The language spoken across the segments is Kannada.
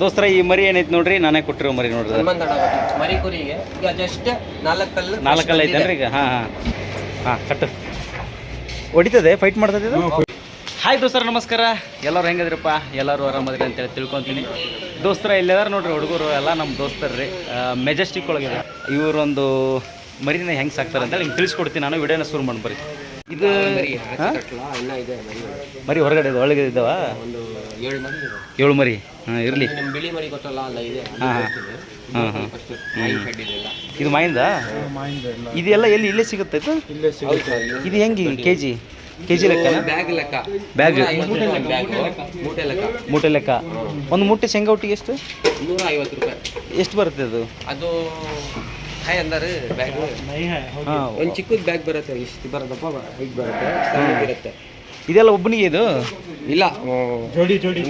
ದೋಸ್ತರ ಈ ಮರಿ ಏನೈತೆ ನೋಡ್ರಿ? ನಾನೇ ಕೊಟ್ಟಿರೋ ಮರಿ ನೋಡ್ರಿ. ಮರಿ ಕುರಿಗೆ ನಾಲ್ಕು ಜಸ್ಟ್ ನಾಲ್ಕಲ್ಲಿ ನಾಲ್ಕಲ್ಲ ಐತೇನ್ರಿ ಈಗ? ಹಾಂ ಹಾಂ. ಹಾಂ ಕಟ್ಟು. ಹೊಡಿತದೆ? ಫೈಟ್ ಮಾಡ್ತದೆ ಇದು? ಹಾಯ್ ದೋಸ್ತರ ನಮಸ್ಕಾರ. ಎಲ್ಲರೂ ಹೆಂಗದ್ರಪ್ಪ? ಎಲ್ಲರೂ ಆರಾಮದ್ರಿ ಅಂತೇಳಿ ತಿಳ್ಕೊತೀನಿ. ದೋಸ್ತರ ಇಲ್ಲೆದಾರ ನೋಡ್ರಿ ಹುಡುಗರು ಎಲ್ಲ ನಮ್ಮ ದೋಸ್ತರ್ರಿ. ಮೆಜೆಸ್ಟಿಕ್ ಒಳಗಿದೆ. ಇವರೊಂದು ಮರಿನ ಹೆಂಗೆ ಸಾಕ್ತಾರೆ ಅಂತೇಳಿ ಹಿಂಗೆ ತಿಳಿಸ್ಕೊಡ್ತೀನಿ. ನಾನು ವಿಡಿಯೋನ ಶುರು ಮಾಡಿ ಬರ್ರಿ. ಇದು ಮರಿ ಹೊರಗಡೆ ಇದೆ ಒಳಗೆ ಇದ್ದಾವ ಒಂದು ಏಳು ಮರಿ ಏಳು ಮರಿ. ಹಾಂ ಇರಲಿ. ಬಿಳಿ ಮರಿ ಗೊತ್ತಲ್ಲ ಅಲ್ಲ ಇದೆ. ಹಾಂ ಹಾಂ. ಹಾಂ ಇದು ಮಾಯಿಂದ ಇದೆಲ್ಲ ಎಲ್ಲಿ ಇಲ್ಲೇ ಸಿಗುತ್ತೆ ಇದು? ಸಿಗುತ್ತೆ. ಇದು ಹೆಂಗೆ ಕೆ ಜಿ ಕೆ ಜಿ ಲೆಕ್ಕ ಬ್ಯಾಗ್ ಲೆಕ್ಕ. ಬ್ಯಾಗ್. ಬ್ಯಾಗ್ ಮೂಟೆ ಲೆಕ್ಕ. ಮೂಟೆ ಲೆಕ್ಕ. ಒಂದು ಮೂಟೆ ಶೇಂಗಾ ಒಟ್ಟಿಗೆ ಎಷ್ಟು? ನೂರ ಐವತ್ತು ರೂಪಾಯಿ. ಎಷ್ಟು ಬರುತ್ತೆ ಅದು? ಅದು ಹಾಯ್ ಅಂದರೆ ಬ್ಯಾಗ್. ಹಾಂ ಒಂದು ಚಿಕ್ಕದ ಬ್ಯಾಗ್ ಬರುತ್ತೆ ಇಷ್ಟು ಬರೋದಪ್ಪ ಬರುತ್ತೆ ಸಣ್ಣದಿರುತ್ತೆ ಇದೆಲ್ಲ ಒಬ್ಬನಿಗೆ ಇದು? ಇಲ್ಲ. ಜೋಡಿ ಜೋಡಿ.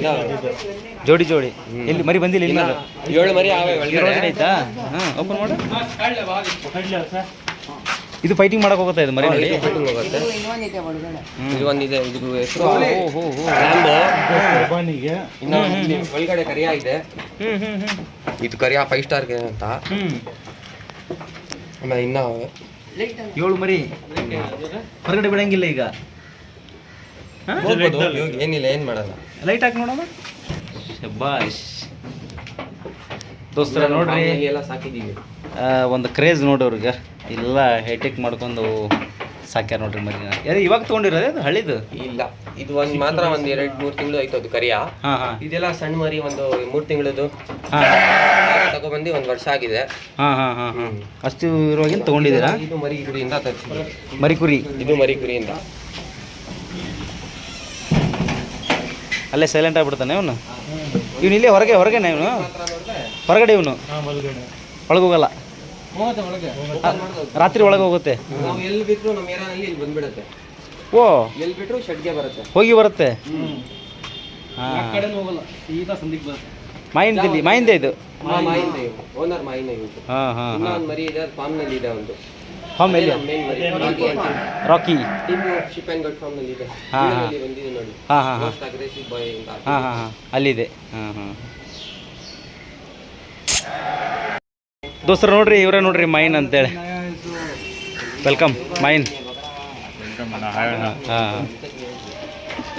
ಜೋಡಿ ಜೋಡಿ. ಎಲ್ಲಿ ಮರಿ ಬಂದಿಲ್ಲ ಇಲ್ಲ. ಏಳು ಮರಿ ಆಯ್ತಾ? ಹಾಂ ಓಪನ್ ಮಾಡು. ಇದು ಫೈಟಿಂಗ್ ಮಾಡಕ್ ಹೋಗುತ್ತೆ ಇದು ಮರಿ ನೋಡಿ ಫಿಟ್ಟಿಂಗ್ ಹೋಗುತ್ತೆ. ಇದು ಒಂದಿದೆ ಇದು ಹೆಸರು ಓ ಹೋ ಹೋ ಲ್ಯಾಂಬೋ ಇನ್ನು ಒಳಗಡೆ ಕರಿಯ ಇದೆ. ಇದು ಕರಿಯ ಫೈವ್ ಸ್ಟಾರ್ ಅಂತ. ಹ್ಞೂ ಆಮೇಲೆ ಇನ್ನ ಏಳು ಮರಿ. ಹೊರಗಡೆ ಬಿಡಂಗಿಲ್ಲ ಈಗ. ಹೋಗ್ಬೋದು ಇವಾಗ ಏನಿಲ್ಲ ಏನು ಮಾಡಲ್ಲ. ಲೈಟ್ ಹಾಕಿ ನೋಡೋಣ? ಶಬಾಷ್. ದೋಸ್ತರ ನೋಡ್ರಿ. ಎಲ್ಲ ಸಾಕಿದ್ದೀವಿ. ಒಂದು ಕ್ರೇಜ್ ನೋಡೋರ್ಗೆ. ಇಲ್ಲ ಹೈಟೆಕ್ ಮಾಡ್ಕೊಂಡು ಸಾಕ್ಯಾರ ನೋಡ್ರಿ ಮರಿ ಯಾರು ಇವಾಗ ತೊಗೊಂಡಿರೋದೇ ಅದು ಹಳಿದು? ಇಲ್ಲ ಇದು ಒಂದು ಮಾತ್ರ ಒಂದು ಎರಡು ಮೂರು ತಿಂಗಳು ಆಯ್ತು ಅದು ಕರಿಯ. ಇದೆಲ್ಲ ಸಣ್ಣ ಮರಿ ಒಂದು ಮೂರು ತಿಂಗಳದು. ಹಾಂ. ತಗೊಬಂದು ಒಂದು ವರ್ಷ ಆಗಿದೆ. ಹಾಂ ಹಾಂ ಹಾಂ. ಹಾಂ ಅಷ್ಟು ಇರುವಾಗಿನ ತಗೊಂಡಿದ್ದೀರಾ? ಇದು ಮರಿ ಕುರಿಯಿಂದ ಮರಿ ಕುರಿ. ಇದು ಮರಿ ಕುರಿಯಿಂದ. ಅಲ್ಲೇ ಸೈಲೆಂಟ್ ಆಗ್ಬಿಡ್ತಾನೆ ಇವನು. ಇವನು ಇಲ್ಲೇ ಹೊರಗೆ ಹೊರಗೆನೆ ಇವನು? ಹೊರಗಡೆ ಇವನು? ಒಳಗೆ. ಹೋಗಲ್ಲ ರಾತ್ರಿ ಒಳಗೆ ಹೋಗುತ್ತೆ. ನಾವು ಎಲ್ಲಿ ಬಿಟ್ಟರು ನಮ್ಮ ಏರಿಯಾನಲ್ಲಿ ಇಲ್ಲಿ ಬಂದ್ಬಿಡುತ್ತೆ. ಓ. ಎಲ್ಲಿ ಬಿಟ್ಟರು ಶೆಡ್ಗೆ ಬರುತ್ತೆ. ಹೋಗಿ ಬರುತ್ತೆ. ಹಾಂ. ಮಾಯಿಂದಿಲ್ಲಿ ಮಾಯಿಂದೆ ಇದು. ಹಾಂ ಹಾಂ ಮರಿ ಇದೆ ಫಾರ್ಮ್ನಲ್ಲಿ ಇದೆ ಒಂದು. ಫಾರ್ಮ್ ಎಲ್ಲಿ? Rocky. Team of and good ಫಾರ್ಮ್ನಲ್ಲಿ ಇದೆ. ಹಾ, ಹಾ. ಇಲ್ಲಿ ಬಂದಿದೆ ನೋಡಿ. ಹಾಂ ಹಾಂ ಹಾಂ. ಮೋಸ್ಟ್ ಅಗ್ರೆಸಿವ್ ಬಾಯ್ ಅಂತ. ಹಾಂ ಹಾಂ ಹಾಂ. ಅಲ್ಲಿದೆ. ಹಾಂ ಹಾಂ. ದೋಸ್ತರು ನೋಡ್ರಿ ಇವರೇ ನೋಡ್ರಿ ಮೈನ್ ಅಂತೇಳಿ. ವೆಲ್ಕಮ್ ಮೈನ್. ಹಾಂ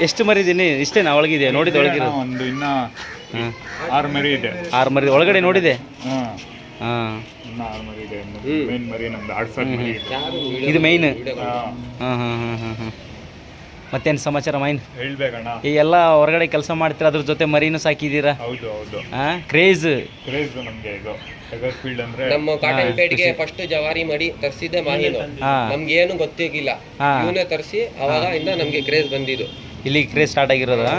ಎಷ್ಟು ಮರಿದೀನಿ ಇಷ್ಟೇನಾ? ಒಳಗಿದೆ ನೋಡಿದೆ ಒಳಗಿದೆ ಒಂದು ಇನ್ನ ಹಾಂ. ಆರು ಮರಿ ಇದೆ. ಆರು ಮರಿ ಒಳಗಡೆ ನೋಡಿದೆ? ಹಾ. ಹಾಂ. ಇನ್ನ ಆರು ಮರಿ ಇದೆ ಮೇನ್ ಮರಿ ನಮ್ದು ಆಡ್ಸೋದ್ ಮರಿ ಇದೆ. ಇದು ಮೈನ್ ಹಾ, ಹಾಂ ಹಾಂ ಹಾಂ ಹಾಂ ಮತ್ತೇನು ಸಮಾಚಾರ ಮೈನ್? ಹೇಳ್ಬೇಕಣ್ಣ. ಈ ಎಲ್ಲ ಹೊರಗಡೆ ಕೆಲಸ ಮಾಡ್ತೀರ ಅದ್ರ ಜೊತೆ ಮರಿನೂ ಸಾಕಿದ್ದೀರಾ? ಹೌದು ಹೌದು. ಹಾಂ ಕ್ರೇಜ್ ಕ್ರೇಜ್ ನಮ್ಗೆ ಇದು. ಟಗರ್ ಫೀಲ್ಡ್ ಅಂದ್ರೆ ನಮ್ಮ ಕಾಟನ್ ಪೇಟ್ಗೆ ಫಸ್ಟ್ ಜವಾರಿ ಮರಿ ತರಿಸಿದ್ದೆ ಮಾಹಿನು ಹಾಂ. ನಮ್ಗೆ ಏನು ಗೊತ್ತಿಗಿಲ್ಲ ಹಾ. ಇವನೇ ತರಿಸಿ ಅವಾಗ ಇಂದ ನಮ್ಗೆ ಕ್ರೇಜ್ ಬಂದಿದ್ದು. ಇಲ್ಲಿ ಕ್ರೇಜ್ ಸ್ಟಾರ್ಟ್ ಆಗಿರೋದಾ?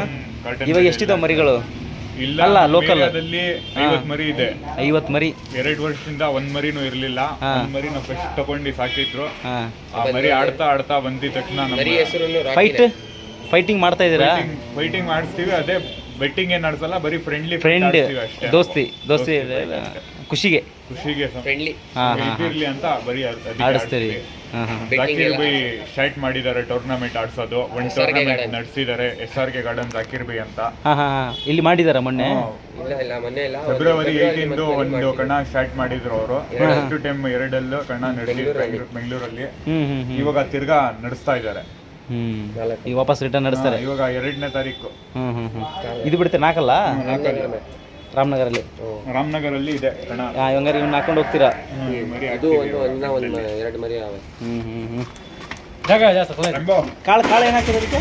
ಕಾಟನ್ ಇವಾಗ ಎಷ್ಟಿದಾವೆ ಮರಿಗಳು? ಇಲ್ಲ ಅಲ್ಲ, ಲೋಕಲ್ local. ಏರಿಯಾದಲ್ಲಿ ಐವತ್ ಮರಿ ಇದೆ. ಐವತ್ತು ಮರಿ. ಎರಡ್ ವರ್ಷದಿಂದ ಒಂದ್ ಮರಿನೂ ಇರ್ಲಿಲ್ಲ. ಒಂದ್ ಮರಿ ನಾವು ಫಸ್ಟ್ ತಗೊಂಡು ಸಾಕಿದ್ರು. ಹಾಂ. ಆ ಮರಿ ಆಡ್ತಾ ಆಡ್ತಾ ಬಂದಿದ ತಕ್ಷಣ ಫೈಟ್ ಫೈಟಿಂಗ್ ಮಾಡ್ತಾ ಇದೀರಾ? ಫೈಟಿಂಗ್ ಮಾಡಿಸ್ತೀವಿ. ಅದೇ ಬೆಟ್ಟಿಂಗ್ ಏನ್ ನಡೆಸಲ್ಲ ಬರೀ ಫ್ರೆಂಡ್ಲಿ ಫ್ರೆಂಡ್ ದೋಸ್ತಿ ದೋಸ್ತಿ ಖುಷಿಗೆ. ಖುಷಿಗೆ ಫ್ರೆಂಡ್ಲಿ ಹಾಂ ಹಾಂ ಇರ್ಲಿ ಅಂತ ಬರೀ ಆಡಿಸ್ತೀರಿ. ಜಾಕೀರ್ ಬೈ ಸ್ಟಾರ್ಟ್ ಮಾಡಿದ್ದಾರೆ ಟೂರ್ನಮೆಂಟ್ ಆಡ್ಸೋದು. ಒಂದು ಟೂರ್ನಮೆಂಟ್. ನಡೆಸಿದ್ದಾರೆ S R K garden Zakir bhai ಅಂತ. ಹಾಂ ಹಾಂ ಹಾಂ. ಇಲ್ಲಿ ಮಾಡಿದಾರ ಮೊನ್ನೆ? ಇಲ್ಲ ಇಲ್ಲ ಮೊನ್ನೆ ಇಲ್ಲ. ಫೆಬ್ರವರಿ ಏಯ್ಟೀನ್ದು ಒಂದು ಕಣ ಸ್ಟಾರ್ಟ್ ಮಾಡಿದ್ರು ಅವರು. ಫಸ್ಟ್ ಟೈಮ್ ಎರಡಲ್ಲೂ ಕಣ ನಡೆಸಿದ್ರು ಬೆಂಗಳೂರಲ್ಲಿ. ಇವಾಗ ತಿರ್ಗಾ ನಡೆಸ್ತಾ ಇದ್ದಾರೆ. ಈಗ ವಾಪಸ್ ರಿಟರ್ನ್ ನಡೆಸ್ತಾರೆ. ಇವಾಗ ಎರಡನೇ ತಾರೀಕು. ಹ್ಞೂ ಹ್ಞೂ ಹ್ಞೂ ಇದು ಬಿಡುತ್ತೆ ನಾಲ್ಕಲ್ಲ? ರಾಮನಗರಲ್ಲಿ. ರಾಮನಗರಲ್ಲಿ ಇದೆ ಕಣ. ಇವಂಗಾರೆ ಇವ್ನ ಹಾಕೊಂಡು ಹೋಗ್ತೀರಾ? ಹ್ಮ್, ಮರಿ ಇದು ಒಂದು ಇನ್ನ ಒಂದು ಎರಡು ಮರಿ ಅವೆ ಹ್ಞೂ ಹ್ಞೂ ಹ್ಞೂ ರಂಬೋ, ಕಾಳು ಕಾಳು ಏನು ಹಾಕಿದ್ರೆ ಅದಕ್ಕೆ?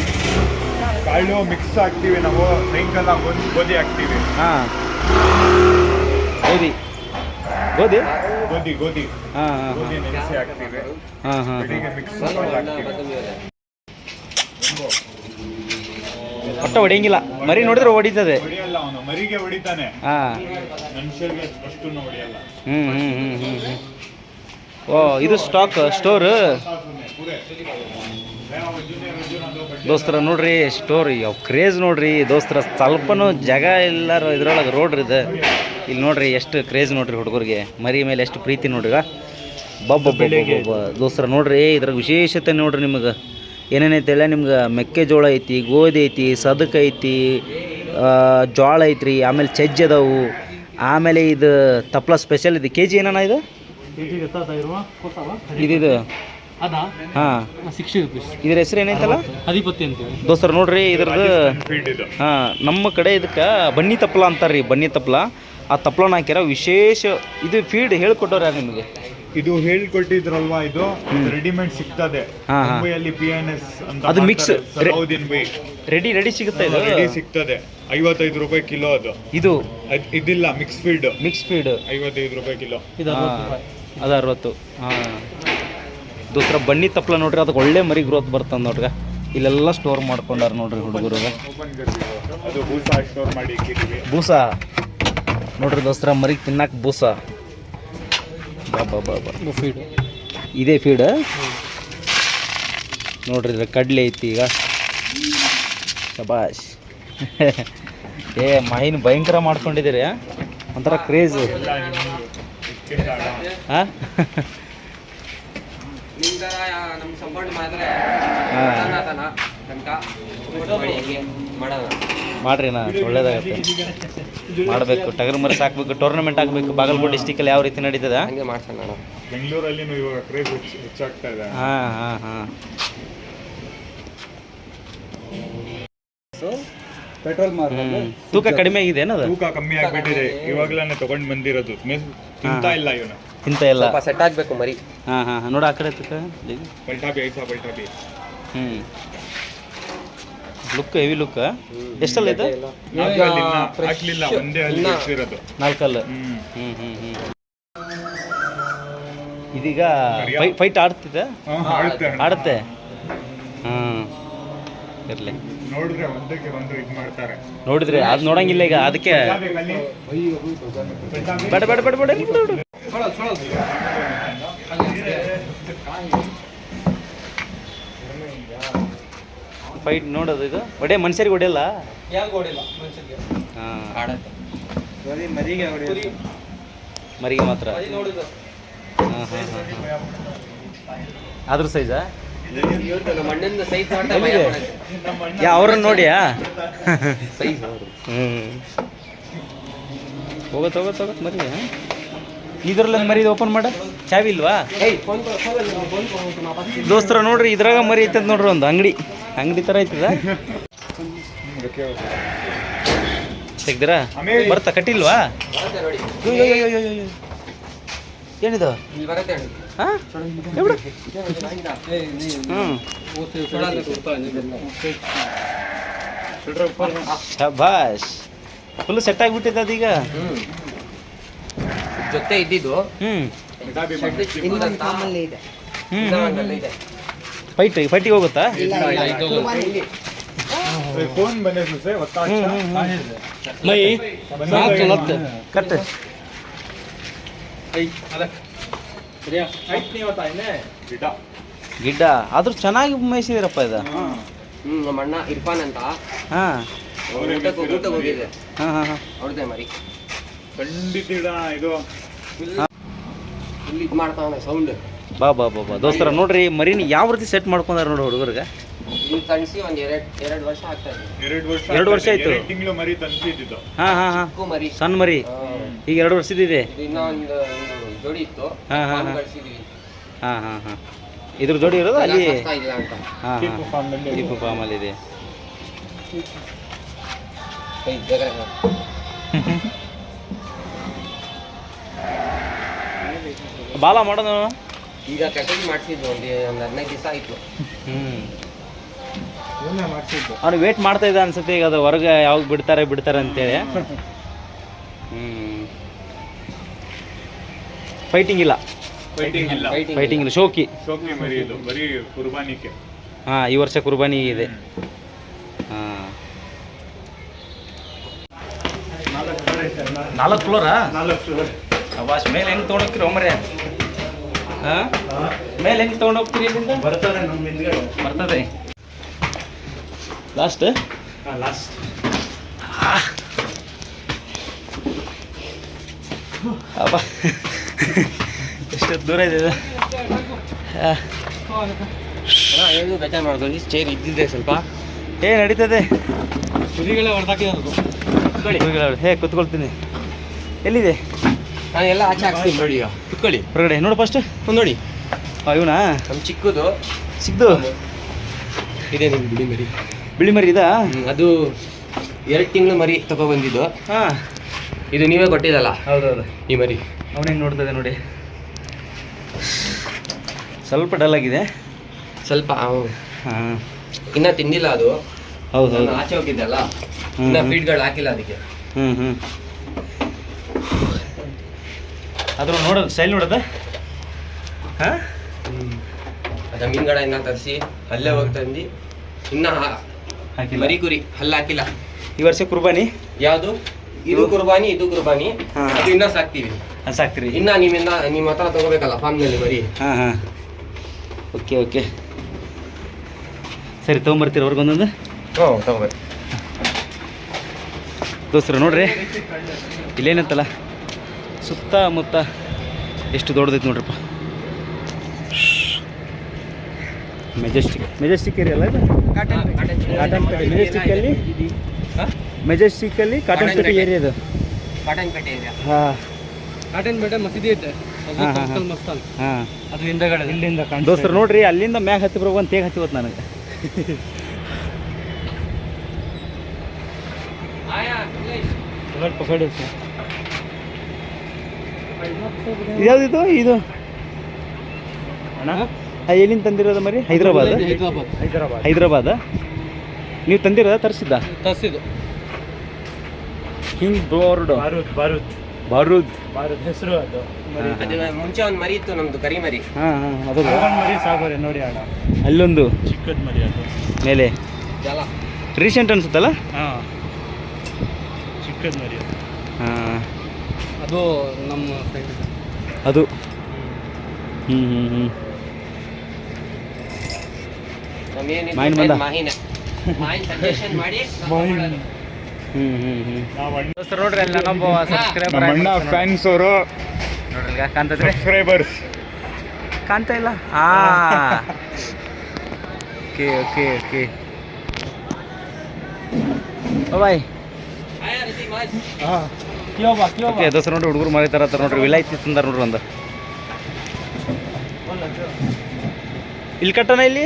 ಕಾಳು ಮಿಕ್ಸ್ ಹಾಕ್ತೀವಿ ನಾವು. ಸಾಯಂಕಾಲ ಗೋಧಿ ಗೋಧಿ ಹಾಕ್ತೀವಿ. ಹಾಂ. ಗೋಧಿ. ಗೋಧಿ? ಗೋಧಿ ಗೋಧಿ. ಹಾಂ ಹಾಂ ಗೋಧಿ ನೆನೆಸಿ ಹಾಕ್ತೀವಿ. ಹಾಂ ಹಾಂ ಬೆಳಿಗ್ಗೆ ಮಿಕ್ಸ್ ಹಾಕ್ತಿವಿ. ಇದೆ. ಹೊಡೆಯಂಗಿಲ್ಲ. ಮರಿ ನೋಡಿದ್ರೆ ಹೊಡಿತದೆ. ಹೊಡಿಯಲ್ಲ ಅವನು. ಮರಿಗೆ ಹೊಡಿತಾನೆ. ಹಾಂ. ಮನುಷ್ಯರಿಗೆ ಅಷ್ಟು ಹೊಡಿಯಲ್ಲ. ಓ ಇದು ಸ್ಟಾಕ್ ಸ್ಟೋರ್ ದೋಸ್ತರ ನೋಡ್ರಿ ಸ್ಟೋರ್ ಯಾವ ಕ್ರೇಜ್ ನೋಡ್ರಿ. ದೋಸ್ತರ ಸ್ವಲ್ಪನೂ ಜಾಗ ಎಲ್ಲಾರು ಇದ್ರೊಳಗೆ ರೋಡ್ ಇದೆ. ಇಲ್ಲಿ ನೋಡ್ರಿ ಎಷ್ಟು ಕ್ರೇಜ್ ನೋಡ್ರಿ ಹುಡುಗರಿಗೆ. ಮರಿ ಮೇಲೆ ಎಷ್ಟು ಪ್ರೀತಿ ನೋಡ್ರಿ ಬಬ್ಬ ಬಬ್ಬ ದೋಸ್ತರ ನೋಡ್ರಿ ಇದ್ರಾಗ ವಿಶೇಷತೆ ನೋಡ್ರಿ ನಿಮಗೆ. ಏನೇನೈತೆ ಹೇಳ ನಿಮ್ಗೆ? ಮೆಕ್ಕೆಜೋಳ ಐತಿ ಗೋಧಿ ಐತಿ ಸದಕ ಐತಿ ಜೋಳ ಐತ್ರಿ ಆಮೇಲೆ ಚಜ್ಜಿ ಅದಾವು. ಆಮೇಲೆ ಇದು ತಪ್ಲ ಸ್ಪೆಷಲ್ ಇದೆ. ಕೆ ಜಿ ಏನಣ್ಣ ಇದು? ಇದಿದು ಅದಾ? ಹಾಂ. ಇದ್ರ ಹೆಸರು ಏನೈತಲ್ಲ? ದೋಸ್ತರು ನೋಡ್ರಿ ಇದ್ರದ್ದು ಫೀಡ್ ಇದು. ಹಾಂ ನಮ್ಮ ಕಡೆ ಇದಕ್ಕೆ ಬನ್ನಿ ತಪ್ಲ ಅಂತಾರೆ ರೀ ಬನ್ನಿ ತಪ್ಲ. ಆ ತಪ್ಪಲನ ಹಾಕ್ಯಾರ ವಿಶೇಷ ಇದು ಫೀಡ್ ಹೇಳ್ಕೊಟ್ಟವ್ರ ಯಾರು ನಿಮಗೆ? ಇದು ಹೇಳ್ಕೊಟ್ಟಿದ್ರಲ್ವಾ ಇದು? ರೆಡಿಮೇಡ್ ಸಿಗ್ತದೆ. ಮುಂಬೈಯಲ್ಲಿ ಪಿ ಎನ್ ಎಸ್ ಅಂತ ಅದು ಮಿಕ್ಸ್ ಬೈ ರೆಡಿ ರೆಡಿ ಸಿಗುತ್ತೆ ಇದು? ರೆಡಿ ಸಿಗ್ತದೆ. ಐವತ್ತೈದು ರೂಪಾಯಿ ಕಿಲೋ ಅದು. ಇದು? ಅದ್ ಇದಿಲ್ಲ ಮಿಕ್ಸ್ ಫೀಡ್ ಮಿಕ್ಸ್ ಫೀಡ್ ಐವತ್ತೈದು ರೂಪಾಯಿ ಕಿಲೋ. ಇದು ಅದು ಅರವತ್ತು. ಹಾಂ. ದೋಸ್ತರ ಬನ್ನಿ ತಪ್ಪಲ ನೋಡ್ರಿ ಅದಕ್ಕೆ ಒಳ್ಳೆ ಮರಿ ಗ್ರೋತ್ ಬರ್ತದೆ ನೋಡ್ರಿ. ಇಲ್ಲೆಲ್ಲ ಸ್ಟೋರ್ ಮಾಡ್ಕೊಂಡಾರ ನೋಡ್ರಿ ಹುಡುಗರು. ಅದು ಬೂಸ ಸ್ಟೋರ್ ಮಾಡಿ ಇಕ್ಕಿದೀವಿ. ಬೂಸ ನೋಡ್ರಿ ದೋಸ್ತರ ಮರಿ ತಿನ್ನಕ್ಕೆ ಬೂಸ ಫೀಡ್ ಇದೇ ಫೀಡ್ ನೋಡ್ರಿ ಇದ್ರ ಕಡ್ಲೆ ಐತಿ ಈಗ. ಶಬಾಷ್. ಏ ಮೈನ್ ಭಯಂಕರ ಮಾಡ್ಕೊಂಡಿದ್ದೀರಿ? ಒಂಥರ ಕ್ರೇಜ್ ಹಾಂ ನಮ್ಮ ಸಪೋರ್ಟ್ ಮಾಡಿದ್ರೆ ಹಾಂ ತನಕ ಮಾಡಿ ಹೆಂಗೆ ಮಾಡೋಣ ಮಾಡ್ರಿ ನಾ ಒಳ್ಳೇದಾಗತ್ತೆ. ಮಾಡಬೇಕು ಟಗರ್ ಮರ ಸಾಕ್ಬೇಕು ಟೂರ್ನಮೆಂಟ್ ಆಗಬೇಕು ಬಾಗಲಕೋಟೆ ಡಿಸ್ಟಿಕಲ್ಲಿ ಯಾವ ರೀತಿ ನಡೀತದ? ಹಂಗೆ ಮಾಡ್ತಾನೆ ಬೆಂಗಳೂರಲ್ಲಿನೂ ಬೆಂಗಳೂರಲ್ಲಿ ಇವಾಗ ಕ್ರೇಜ್ ಹೆಚ್ಚಾಗ್ತಾ ಇದೆ. ಹಾಂ ಹಾಂ ಹಾಂ. ಪೆಟ್ರೋಲ್ ತೂಕ ಕಡಿಮೆ ಆಗಿದೆ ಏನದು? ತೂಕ ಕಮ್ಮಿ ಆಗ್ಬಿಟ್ಟಿದೆ. ಇವಾಗಲೇ ತಗೊಂಡ್ ಬಂದಿರೋದು. ಮೆಸ್ ತಿಂತಾ ಇಲ್ಲ ಇವನು. ಇಂತ ಇಲ್ಲ. ಸ್ವಲ್ಪ ಸೆಟ್ ಆಗಬೇಕು ಮರಿ. ಹಾ ಹಾ ನೋಡು ಆ ಕಡೆ ತೂಕ. ಪಲ್ಟಾಬಿ ಐಸಾ ಪಲ್ಟಾಬಿ ಹ್ಞೂ ಲುಕ್ ಹೆವಿ ಲುಕ್ ಎಷ್ಟಲ್ಲ ಇದೆ? ಹಾಕ್ಲಿಲ್ಲ ಒಂದೇ ಅಲ್ಲಿ ನಾಲ್ಕಲ್ಲು. ಹ್ಮ್. ಇದೀಗ ಫೈ ಫೈಟ್ ಆಡ್ತಿದೆ ಆಡತ್ತೆ ಆಡುತ್ತೆ. ಅಣ್ಣ. ಆಡುತ್ತೆ? ಹಾಂ ಇರಲಿ. ನೋಡಿದ್ರೆ ಒಂದಕ್ಕೆ ಒಂದು ಇದು ಮಾಡ್ತಾರೆ. ನೋಡಿದ್ರಿ ಅದು ನೋಡಂಗಿಲ್ಲ ಈಗ ಅದಕ್ಕೆ ಬೇಡ ಬೇಡ ಬೇಡ ಬೇಡ ಬೇಡ, ಬೇಡ. ಫೈಟ್ ನೋಡೋದು ಇದು? ಒಡೆ ಮನುಷ್ಯರಿಗೆ ಹೊಡೆಯಲ್ಲ ಯಾಕೆ ಓಡಿಲ್ಲ ಮನುಷ್ಯರಿಗೆ. ಹಾಂ. ಆಡತ್ತೆ ಮರಿಗೆ ಮಾತ್ರ? ನೋಡಿದ್ದು. ಹಾಂ ಹಾಂ ಹಾಂ ಅದ್ರ ಸೈಜಾ? ಯಾ ಅವ್ರನ್ನ ನೋಡಿಯಾ? ಸೈಜ್ ಹ್ಞೂ ಹೋಗತ್ ಹೋಗತ್ ಹೋಗತ್ ಮರಿ ಇದ್ರಲ್ಲಿ ಮರಿ ಓಪನ್ ಮಾಡ. ಚಾವಿ ಇಲ್ವಾ? ದೋಸ್ತರ ನೋಡ್ರಿ ಇದ್ರಾಗ ಮರಿ ಐತೆ ನೋಡ್ರಿ ಒಂದು ಅಂಗಡಿ. ಅಂಗಡಿ ಥರ ಐತದ? ತೆಗ್ದಿರಾ? ಬರ್ತಾ ಕಟ್ಟಿಲ್ವಾ. ಏನಿದು? ಶಬಾಷ್. ಫುಲ್ ಸೆಟ್ ಆಗಿಬಿಟ್ಟಿದೆ ಅದೀಗ. ಜೊತೆ ಇದ್ದಿದ್ದು. ಹ್ಮ್. ಇದೆ. ಫೈಟ್ ಫೈಟಿಗೆ ಹೋಗುತ್ತಾ? ಫೋನ್ ಬಂದೆ ಸೊಸೆ ಒತ್ತಾಚ ಮೈ ಕಟ್ ಗಿಡ ಗಿಡ್ಡ. ಆದ್ರೂ ಚೆನ್ನಾಗಿ ಮೇಯಿಸಿದಿರಪ್ಪ ಇದು. ಹ್ಮ್ ನಮ್ಮ ಅಣ್ಣ ಇರ್ಫಾನ್ ಅಂತ. ಹಾ. ಊಟಕ್ಕೆ ಹೋಗಿದ್ದೆ. ಹಾ ಹಾಂ ಹಾಂ. ಅವ್ರದ್ದೇ ಮರಿ. ಖಂಡಿತ ಇದು. ಇಲ್ಲಿ ಇದು ಮಾಡ್ತಾವನೆ ಸೌಂಡ್ ಬಾ ಬಾ ಬಾ ಬಾ. ದೋಸ್ತರ ನೋಡ್ರಿ ಮರಿನ ಯಾವ ರೀತಿ ಸೆಟ್ ಮಾಡ್ಕೊಂಡಾರ ನೋಡಿ ಹುಡುಗರಿಗೆ? ಒಂದ್ ಎರಡ್ ಎರಡ್ ವರ್ಷ ಆಗ್ತಾ ಇದೆ. ಎರಡು ವರ್ಷ ಎರಡು ವರ್ಷ ಆಯ್ತು. ಎರಡು ತಿಂಗಳು ಮರಿ ತಂದಿದ್ದು ಹಾಂ ಹಾಂ ಹಾಂ. ಚಿಕ್ಕು ಮರಿ. ಸಣ್ಣ ಮರಿ. ಈಗ ಎರಡು ವರ್ಷದಿದೆ ಇದು? ಇನ್ನೂ ಒಂದು ಒಂದು ಜೋಡಿ ಇತ್ತು. ಹಾ, ಹಾ, ಫಾರ್ಮ್ ಹಾ. ಕಳ್ಸಿದ್ವಿ. ಹಾಂ ಹಾಂ ಹಾಂ. ಇದ್ರ ಜೋಡಿ ಇರೋದು ಅಲ್ಲಿ? ಇಲ್ಲ ಅಂತ. ಹಾಂ ಟಿಪ್ಪು ಹಾಂ farm ನಲ್ಲಿ ಟಿಪ್ಪು ಫಾರ್ಮಲ್ಲಿ ಇದೆ. ಕೈ ಜಗಳ ಬಾಲ ಮಾಡೋದು. ಈಗ ಕಟಿಂಗ್ ಮಾಡಿಸಿದ್ವಿ ಒಂದು ಒಂದು ಹದಿನೈದು ದಿವಸ ಆಯ್ತು. ಹ್ಞೂ ಅವ್ನು ವೇಟ್ ಮಾಡ್ತಾ ಇದ್ದ ಅನ್ಸುತ್ತೆ ಈಗ ಅದು ಹೊರಗೆ ಯಾವಾಗ ಬಿಡ್ತಾರೆ ಬಿಡ್ತಾರೆ ಅಂತೇಳಿ. ಹ್ಮ್. ಫೈಟಿಂಗ್ ಇಲ್ಲ. ಫೈಟಿಂಗ್ ಇಲ್ಲ. ಫೈಟಿಂಗ್ ಫೈಟಿಂಗ್ ಇಲ್ಲ. ಶೋಕಿ ಶೋಕಿ ಮರಿ ಇದು ಬರೀ ಕುರ್ಬಾನಿಕೆ. ಹಾ ಈ ವರ್ಷ ಕುರ್ಬಾನಿ ಇದೆ. ಹಾಂ. ನಾಲ್ಕು ಫ್ಲೋರಾ ನಾಲ್ಕು. ಅವಾಸ್ ಮೇಲೆ ಹೆಂಗ್ ತೊಗೊಳಕ್ರಿ ಒಮ್ಮರೆ ಮೇಲೆ ಹೆಂಗೆ ತೊಗೊಂಡೋಗ್ತೀರಿ ಇಲ್ಲಿಂದ? ಬರ್ತಾರೆ ನಮ್ಮ ಹಿಂದ್ಗಡೆ. ಬರ್ತದೆ. ಲಾಸ್ಟ್ ಲಾಸ್ಟ್ ಅಪ್ಪ ಎಷ್ಟು ದೂರ ಇದೆ ಏನು ಬೇಜಾರು ಮಾಡ್ಕೊಳ್ಳಿ ಚೇರ್ ಇದ್ದಿದೆ ಸ್ವಲ್ಪ. ಏ ನಡೀತದೆ. ಕುರಿಗಳೇ ಹೊಡೆದಾಕಿರೋದು. ಹೇ ಕೂತ್ಕೊಳ್ತೀನಿ. ಎಲ್ಲಿದೆ? ನಾನು ಎಲ್ಲ ಆಚೆ ಹಾಕ್ತೀನಿ ನೋಡಿ ಈಗ. ಕುತ್ಕೊಳ್ಳಿ ಹೊರಗಡೆ ನೋಡು ಫಸ್ಟ್ ಒಂದು ನೋಡಿ. ಇವನಾ? ನಮ್ಮ ಚಿಕ್ಕದು. ಸಿಗ್ದು ಇದೆ ನಿಮ್ಮ ಬಿಡಿ ಮರಿ. ಬಿಳಿ ಮರಿ ಇದಾ? ಅದು ಎರಡು ತಿಂಗಳು ಮರಿ ತಗೊಬಂದಿದ್ದು ಹಾಂ. ಇದು ನೀವೇ ಕೊಟ್ಟಿದ್ದಲ್ಲ? ಹೌದೌದು. ಈ ಮರಿ. ಅವನೇನು ನೋಡ್ತದೆ ನೋಡಿ. ಸ್ವಲ್ಪ ಡಲ್ ಆಗಿದೆ. ಸ್ವಲ್ಪ ಹಾಂ. ಇನ್ನ ತಿಂದಿಲ್ಲ ಅದು. ಹೌದು ಹೌದು ಆಚೆ ಹೋಗಿದ್ದಲ್ಲ. ಹ್ಮ್, ಇನ್ನ ಹ್ಮ್. ಫೀಡ್ಗಳು ಹಾಕಿಲ್ಲ ಅದಕ್ಕೆ. ಹ್ಞೂ ಹ್ಞೂ ಅದ್ರ ನೋಡೋದು ಸ್ಟೈಲ್ ನೋಡೋದ? ಹಾಂ? ಅದ ಮೀನ್ಗಡ ಇನ್ನ ತರಿಸಿ ಅಲ್ಲೇ ಹೋಗಿ ತಂದು ಇನ್ನ ಹಾ- ಹಾಕಿಲ್ಲ? ಮರಿ ಕುರಿ ಹಲ್ಲ ಹಾಕಿಲ್ಲ. ಈ ವರ್ಷ ಕುರ್ಬಾನಿ? ಯಾವುದು? ಇದು ಕುರ್ಬಾನಿ ಇದು ಕುರ್ಬಾನಿ. ಇದು ಅದು ಇನ್ನ ಸಾಕ್ತೀವಿ. ಅದು ಸಾಕ್ತೀರಿ? ಇನ್ನ ನಿಮ್ಮಿಂದ ನಿಮ್ಮ ಹತ್ರ ತಗೋಬೇಕಲ್ಲ ಫಾರ್ಮ್ನಲ್ಲಿ ಮರಿ. ಹಾಂ ಹಾಂ. Okay okay. ಸರಿ ತೊಗೊಂಬರ್ತೀರ ಅವ್ರಿಗೊಂದೊಂದು ಹ್ಞೂ ತಗೋಬೇಕು ದೋಸ್ತರು ನೋಡ್ರಿ. ಇಲ್ಲೇನಂತಲ್ಲ? ಸುತ್ತಮುತ್ತ ಎಷ್ಟು ದೊಡ್ಡದೈತೆ ನೋಡ್ರಪ್ಪ. ಮೆಜೆಸ್ಟಿಕ್ ಮೆಜೆಸ್ಟಿಕ್ ಏರಿಯಲ್ಲ ಅಲ್ಲ ಇದು? ಕಾಟನ್ ಪೇಟೆ ಮೆಜೆಸ್ಟಿಕ್ಕಲ್ಲಿ ಮೆಜೆಸ್ಟಿಕ್ಕಲ್ಲಿ ಕಾಟನ್ ಪೇಟೆ ಏರಿಯಾ ಇದು ಕಾಟನ್ ಪೇಟೆ ಇದೆ ಹಾಂ. ಕಾಟನ್ ಬೇಟೆ ಮಸೀದಿ ಐತೆ ಅದು ಹಾ, ಹಿಂದಗಡೆ. ಇಲ್ಲಿಂದ ದೋಸ್ತರು ನೋಡ್ರಿ ಅಲ್ಲಿಂದ ಮ್ಯಾಗ ಹತ್ತಿ ಬರೋ ಒಂದು ತೇಗ ಹತ್ತಿ ಹೋತ್ ನನಗೆ. ಸ್ವಲ್ಪ ಕಡೆ ಇದ್ಯಾವ್ದಿದು? ಇದು? ಎಲ್ಲಿಂದ ತಂದಿರೋದು ಮರಿ? ಹೈದ್ರಾಬಾದ್? ಹೈದರಾಬಾದ್. ಹೈದರಾಬಾದ್. ಹೈದರಾಬಾದ? ನೀವು ತಂದಿರೋದ ತರಿಸಿದ್ದ? ತರ್ಸಿದ್ದು. King board. ಬಾರೂದ್ ಬಾರೂದ್. ಬಾರೂದ್. ಬಾರೂದ್ ಹೆಸರು ಅದು. ಮುಂಚೆ ಒಂದು ಮರಿ ಇತ್ತು ನಮ್ದು ಕರಿ ಮರಿ. ಹಾಂ ಹಾಂ ಅದು. ಮರಿ ಸಾಗೋರೆ ನೋಡಿ ಅಣ್ಣ. ಅಲ್ಲೊಂದು. ಚಿಕ್ಕದ ಮರಿ ಅದು. ಮೇಲೆ. ಜಲ ರೀಸೆಂಟ್ ಅನ್ಸುತ್ತಲ್ಲ? ಹಾಂ. ಚಿಕ್ಕದ ಮರಿ ಅದು. ಹಾಂ. ಅದು ನಮ್ಮ ಅದು? ಹ್ಞೂ ಹ್ಞೂ ಹ್ಞೂ ಮಾಹಿನ್. ಬಂದ? ಹ್ಞೂ ಹ್ಞೂ ಹ್ಞೂ ನೋಡ್ರಿ ಅಲ್ಲಿ ನನ್ನೊಬ್ಬ ಸಬ್ಸ್ಕ್ರೈಬರ್ ನಮ್ಮ ಅಣ್ಣ ಫ್ಯಾನ್ಸ್ ಅವರು ನೋಡ್ರಿ. ಈಗ ಕಾಣ್ತದ್ರಿ ಸಬ್ಸ್ಕ್ರೈಬರ್ಸ್ ಕಾಣ್ತಾ ಇಲ್ಲ? ಆ. Okay okay okay. ಬಾಯ್. ಹಾಂ. ಓಕೆ ದೋಸ್ತರು ನೋಡ್ರಿ ಹುಡುಗರು ಮರಿತಾರ ನೋಡ್ರಿ ವಿಲಾಯ್ತಿ ತಂದಾರ ನೋಡ್ರಿ ಒಂದು. ಇಲ್ಲಿ ಕಟ್ಟಣ ಇಲ್ಲಿ?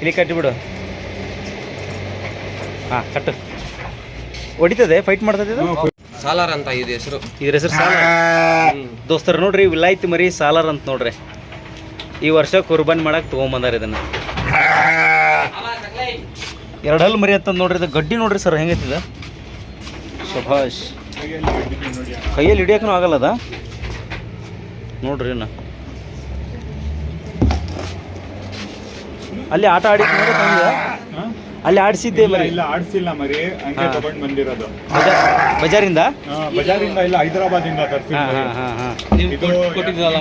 ಇಲ್ಲಿ ಕಟ್ಟಿಬಿಡು ಹಾಂ ಕಟ್ಟು. ಹೊಡಿತದೆ ಫೈಟ್ ಮಾಡ್ತದೆ ಇದು? ಸಾಲಾರ್ ಅಂತ ಇದು ಹೆಸರು. ಇದ್ರ ಹೆಸರು ಸಾಲಾರ್. ದೋಸ್ತರು ನೋಡ್ರಿ ವಿಲಾಯ್ತಿ ಮರಿ ಸಾಲಾರ್ ಅಂತ ನೋಡ್ರಿ. ಈ ವರ್ಷ ಕುರ್ಬಾನಿ ಮಾಡಕ್ ತೊಗೊಂಬಂದಾರ ಇದನ್ನ. ಎರಡು ಹಲ್ ಮರಿ ಅಂತ ನೋಡ್ರಿ ಇದು ಗಡ್ಡಿ ನೋಡ್ರಿ ಸರ್ ಹೆಂಗೈತಿದ ಶಭಾಷ್. ಕೈಯಲ್ಲಿ ಹಿಡಿಯಕ್ಕೂ ಆಗಲ್ಲ ಅದ? ನೋಡ್ರಿ ನಾ ಅಲ್ಲಿ ಆಟ ಆಡಿ ಅಲ್ಲಿ ಆಡಿಸಿದ್ದೆ ಇಲ್ಲ ಮರಿ? ಇಲ್ಲ ಆಡ್ಸಿಲ್ಲ ಮರಿ. ಹಂಗೆ. ತಗೊಂಡ್ ಬಂದಿರೋದು. ಬಜಾರ್ ಬಜಾರಿಂದ? ಹಾ, ಬಜಾರಿಂದ ಇಲ್ಲ ಹೈದರಾಬಾದ್ ಇಂದ ಹಾಂ ತರ್ಸಿದ್ದು ಹಾಂ ಹಾಂ. ಹಾಂ ಇದು ಕೊಟ್ಟಿದ್ದಲ್ಲ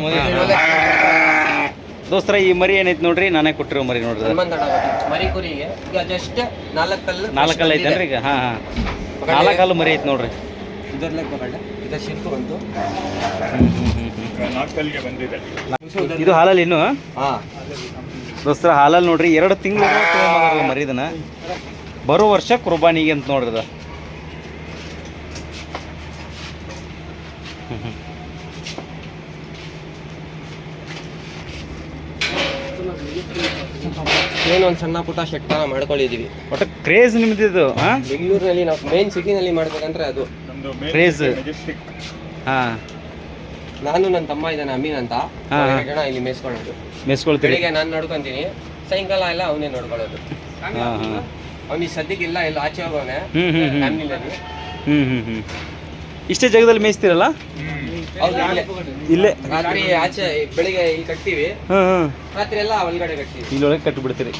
ದೋಸ್ತರ ಈ ಮರಿ ಏನೈತೆ ನೋಡ್ರಿ? ನಾನೇ ಕೊಟ್ಟಿರೋ ಮರಿ ನೋಡ್ರಿ. ಮರಿ ಕುರಿಗೆ. ಈಗ ಜಸ್ಟ್ ನಾಲ್ಕಲ್ಲ ನಾಲ್ಕಲ್ಲ ಐತೇನ್ರಿ ಈಗ? ಹಾಂ ಹಾಂ. ನಾಲ್ಕಲ್ಲು ಮರಿ ಐತೆ ನೋಡ್ರಿ. ಇದು ಶಿರ್ಕು ಬಂತು ನಾಲ್ಕಲ್ಗೆ ಬಂದಿದೆ. ಇದು ಹಾಲಲ್ಲಿ ಇನ್ನು? ಹಾಂ. ದೋಸ್ತರ ಹಾಲಲ್ಲಿ ನೋಡ್ರಿ ಎರಡು ತಿಂಗಳು ಮರಿ ಇದನ್ನ ಬರೋ ವರ್ಷ ಕುರ್ಬಾನಿಗೆ ಅಂತ ನೋಡ್ರಿ ಅದು ಹ್ಮ್, ಹ್ಮ್. ಒಂದು ಸಣ್ಣ ಪುಟ್ಟ ಶೆಟ್ಟ ಮಾಡ್ಕೊಳ್ಳಿದೀವಿ ಒಟ್ಟು ಕ್ರೇಜ್ ನಿಮ್ದಿದು ಹಾಂ ಬೆಂಗಳೂರಿನಲ್ಲಿ ನಾವು ಮೇನ್ ಸಿಟಿನಲ್ಲಿ ಮಾಡ್ಬೇಕಂದ್ರೆ ಅದು. ನಮ್ದು ಹಾ. ನಾನು ನನ್ನ ತಮ್ಮ ಇದ್ದಾನೆ ಅಮೀನ್ ಅಂತ. ಹಾ. ಇಲ್ಲಿ ಮೇಸ್ಕೊಳ್ಳೋದು ಮೆಸ್ಕೊಳ್ತೀರಿ ಬೆಳಿಗ್ಗೆ ನಾನು ನೋಡ್ಕೊಂತೀನಿ. ಸಾಯಂಕಾಲ ಎಲ್ಲ ಅವನೇ ನೋಡ್ಕೊಳ್ಳೋದು. ಹಾಂ ಹಾಂ. ಅವ್ನಿಗೆ ಸದ್ಯಕ್ಕಿಲ್ಲ ಎಲ್ಲ ಆಚೆ ಹೋಗೋಣ ಹ್ಮ್, ಹ್ಮ್, ಹ್ಮ್. ಫ್ಯಾಮಿಲಿನಲ್ಲಿ ಹ್ಞೂ ಹ್ಞೂ ಹ್ಞೂ ಇಷ್ಟೇ ಜಾಗದಲ್ಲಿ ಮೇಯಿಸ್ತೀರಲ್ಲ? ಇಲ್ಲೇ. ಇಲ್ಲೇ. ರಾತ್ರಿ ಆಚೆ ಬೆಳಿಗ್ಗೆ ಇಲ್ಲಿ ಕಟ್ತೀವಿ. ಹ್ಮ್ ಹ್ಮ್ ರಾತ್ರಿ ಎಲ್ಲ ಒಳಗಡೆ ಕಟ್ತೀವಿ. ಇಲ್ಲೊಳಗೆ ಕಟ್ಟಿಬಿಡ್ತೀರಿ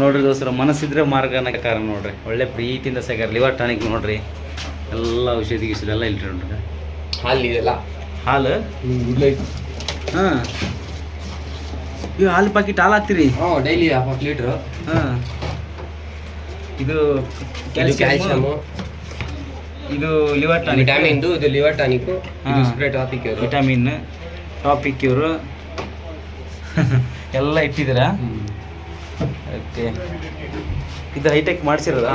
ನೋಡ್ರಿ ದೋಸ್ತರ ಮನಸ್ಸಿದ್ರೆ ಮಾರ್ಗನ ಕಾರಣ ನೋಡ್ರಿ. ಒಳ್ಳೆ ಪ್ರೀತಿಯಿಂದ ಸಾಕಾರ ಲಿವರ್ ಟಾನಿಕ್ ನೋಡ್ರಿ. ಎಲ್ಲ ಔಷಧಿ ಗಿಷಧಿ ಎಲ್ಲ ಇಲ್ರಿ ನೋಡ್ರಿ. ಹಾಲು ಇದೆಲ್ಲ ಹಾಲು? ಹಾಂ. ಇವು ಹಾಲು ಪಾಕಿಟ್ ಹಾಲು ಹಾಕ್ತೀರಿ? Daily half litre. ಹಾಂ. ಇದು ಕ್ಯಾಲ್ಸಿಯಮ್ ಇದು ಲಿವರ್ ಟಾನಿಕ್ ವಿಟಾಮಿನ್ದು ಇದು ಲಿವರ್ ಟಾನಿಕ್ ಇದು ಸ್ಪ್ರೇ ಟಾಪಿಕ್ ಇವರು. ವಿಟಮಿನ್ ಟಾಪಿಕ್ ಇವರು. ಎಲ್ಲ ಇಟ್ಟಿದ್ದೀರಾ? ಓಕೆ. ಇದು ಹೈಟೆಕ್ ಮಾಡಿಸಿರೋದಾ?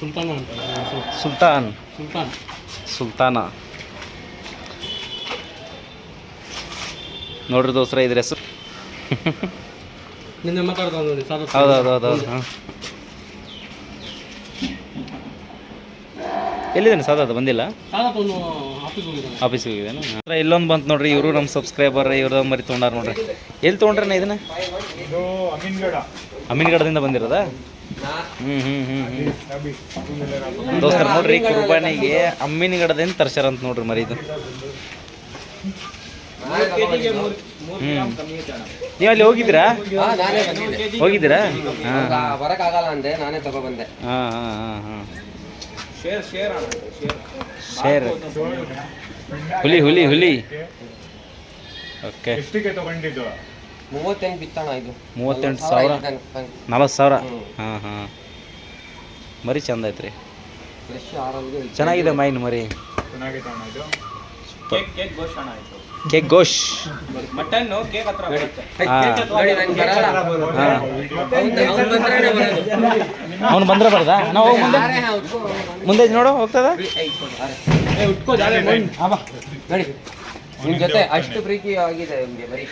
ಸುಲ್ತಾನ. ಸುಲ್ತಾನ್. ಸುಲ್ತಾನ್. ಸುಲ್ತಾನ. ನೋಡ್ರಿ ದೋಸ್ರ ಇದ್ರೆ ಹೆಸರು. ನಿನ್ನೆ ನೋಡಿ ಹೌದು ಹೌದು ಹೌದು ಹೌದು ಹಾಂ. ಎಲ್ಲಿದ್ದಾನೆ ಅದು ಬಂದಿಲ್ಲ? ಆಫೀಸ್ಗೆ ಒಂದು ಆಫೀಸ್ ಹೋಗಿದ್ದಾನೆ. ಇಲ್ಲೊಂದು ಬಂತು ನೋಡ್ರಿ ಇವರು ನಮ್ಮ ಸಬ್ಸ್ಕ್ರೈಬರ್ ಇವ್ರದ ಮರಿ ತೊಗೊಂಡಾರ ನೋಡ್ರಿ. ಎಲ್ಲಿ ತೊಗೊಂಡ್ರಣ್ಣ ಇದನ್ನ? ಇದು ಅಮೀನ್ಗಡ ಅಮೀನ್ಗಡದಿಂದ ಬಂದಿರೋದ? ಹ್ಞೂ ಹ್ಞೂ ಹ್ಞೂ ಹ್ಞೂ ದೋಸ್ತರ ನೋಡ್ರಿ ಕುರ್ಬಾನಿಗೆ ಅಮ್ಮಿನಗಡದಿಂದ ತರ್ಸ್ಯಾರಂತ ನೋಡ್ರಿ ಮರಿ ಇದು. ನೀವು ಅಲ್ಲಿ ಹೋಗಿದ್ದೀರಾ? ಹೋಗಿದ್ದೀರಾ? ಹಾಂ ಹಾಂ ಹಾಂ ಹಾಂ. ಶೇರ್ ಹುಲಿ ಹುಲಿ ಹುಲಿ. ಓಕೆ ಎಷ್ಟಿಗೆ ತಗೊಂಡಿದ್ದು? ಮೂವತ್ತೆಂಟು ಬಿತ್ತಣ ಇದು. ಮೂವತ್ತೆಂಟು ಸಾವಿರ ನಲ್ವತ್ತು ಸಾವಿರ? ಹಾಂ ಹಾಂ. ಮರಿ ಚಂದ ಐತ್ರಿ. ಚೆನ್ನಾಗಿದೆ ಮೈನ್ ಮರಿ. ಚೆನ್ನಾಗಿದೆ ಅಣ್ಣ ಇದು. ಕೇಕ್ ಗೋಶ್ ಮಟನ್ ಕೇಕ್ ಬರಲ್ಲ. ಹಾಂ. ಅವ್ನು- ಬಂದ್ರೆ ಬರ್ದ? ನಾವು ಹೋಗಿ ಮುಂದೆ? ಮುಂದೆ ನೋಡು ಹೋಗ್ತದ? ನಿಮ್ ಜೊತೆ ಅಷ್ಟು ಪ್ರೀತಿ ಆಗಿದೆ ನಿಮ್ಗೆ ಬರೀ.